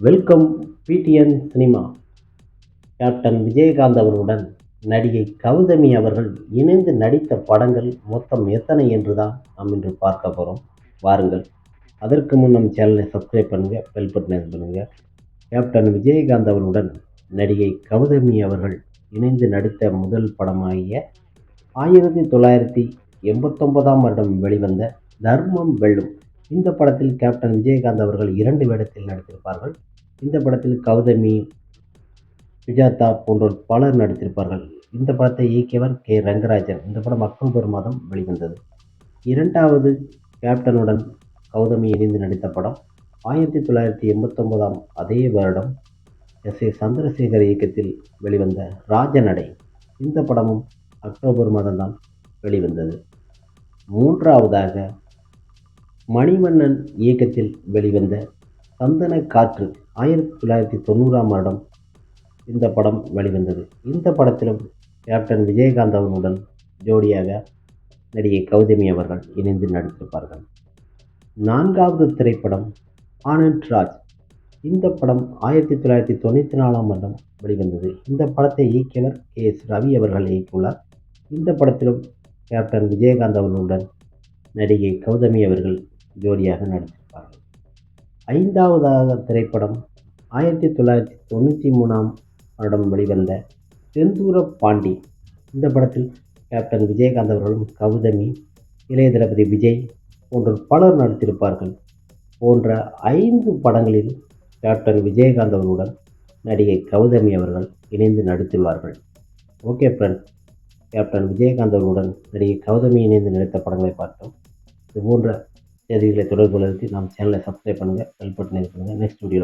Welcome PTN cinema. Captain Vijayakanth அவர்களுடன் நடிகை கௌதமி அவர்கள் இணைந்து நடித்த படங்கள் மொத்தம் எத்தனை என்று தான் நாம் இன்று பார்க்க போகிறோம் வாருங்கள். அதற்கு முன் நம் சேனலை சப்ஸ்கிரைப் பண்ணுங்கள் பெல் பட்டனை பண்ணுங்கள் கேப்டன் விஜயகாந்த் அவர்களுடன் நடிகை கௌதமி அவர்கள் இணைந்து நடித்த முதல் படமாகிய ஆயிரத்தி தொள்ளாயிரத்தி எண்பத்தொன்பதாம் வருடம் வெளிவந்த தர்மம் வெல்லும் இந்த படத்தில் கேப்டன் விஜயகாந்த் அவர்கள் இரண்டு வேடத்தில் நடித்திருப்பார்கள். இந்த படத்தில் கௌதமி சுஜாதா போன்றோர் பலர் நடித்திருப்பார்கள். இந்த படத்தை இயக்கியவர் கே. ரங்கராஜன். இந்த படம் அக்டோபர் மாதம் வெளிவந்தது. இரண்டாவது கேப்டனுடன் கௌதமி இணைந்து நடித்த படம் ஆயிரத்தி தொள்ளாயிரத்தி எண்பத்தொன்பதாம் அதே வருடம் எஸ். ஏ. சந்திரசேகர் இயக்கத்தில் வெளிவந்த ராஜநடை. இந்த படமும் அக்டோபர் மாதம்தான் வெளிவந்தது. மூன்றாவதாக மணிவண்ணன் இயக்கத்தில் வெளிவந்த சந்தன காற்று ஆயிரத்தி தொள்ளாயிரத்தி தொண்ணூறாம் வருடம் இந்த படம் வெளிவந்தது. இந்த படத்திலும் கேப்டன் விஜயகாந்த் அவர்களுடன் ஜோடியாக நடிகை கௌதமி அவர்கள் இணைந்து நடித்திருப்பார்கள். நான்காவது திரைப்படம் ஆனந்த் ராஜ். இந்த படம் ஆயிரத்தி தொள்ளாயிரத்தி தொண்ணூற்றி நாலாம் வருடம் வெளிவந்தது. இந்த படத்தை இயக்கியவர் கே எஸ் ரவி அவர்கள் இயக்கியுள்ளார். இந்த படத்திலும் கேப்டன் விஜயகாந்த் அவர்களுடன் நடிகை கௌதமி அவர்கள் ஜோடியாக நடித்திருப்பார்கள். ஐந்தாவதாக திரைப்படம் ஆயிரத்தி தொள்ளாயிரத்தி தொண்ணூற்றி மூணாம் வருடம் வெளிவந்த செந்தூர பாண்டி. இந்த படத்தில் கேப்டன் விஜயகாந்த் அவர்களும் கௌதமி இளைய தளபதி விஜய் போன்ற பலர் நடித்திருப்பார்கள். போன்ற ஐந்து படங்களில் கேப்டன் விஜயகாந்த் அவர்களுடன் நடிகை கௌதமி அவர்கள் இணைந்து நடித்துள்ளார்கள். ஓகே ஃப்ரெண்ட் கேப்டன் விஜயகாந்த் அவர்களுடன் நடிகை கௌதமி இணைந்து நடித்த படங்களை பார்த்தோம். இது போன்ற செய்திகளை தொடர்பு கொள்வதற்கு நாம் சேனலை சப்ஸ்கிரைப் பண்ணுங்கள் பெல் பட்டனை பண்ணுங்கள் நெக்ஸ்ட் வீடியோ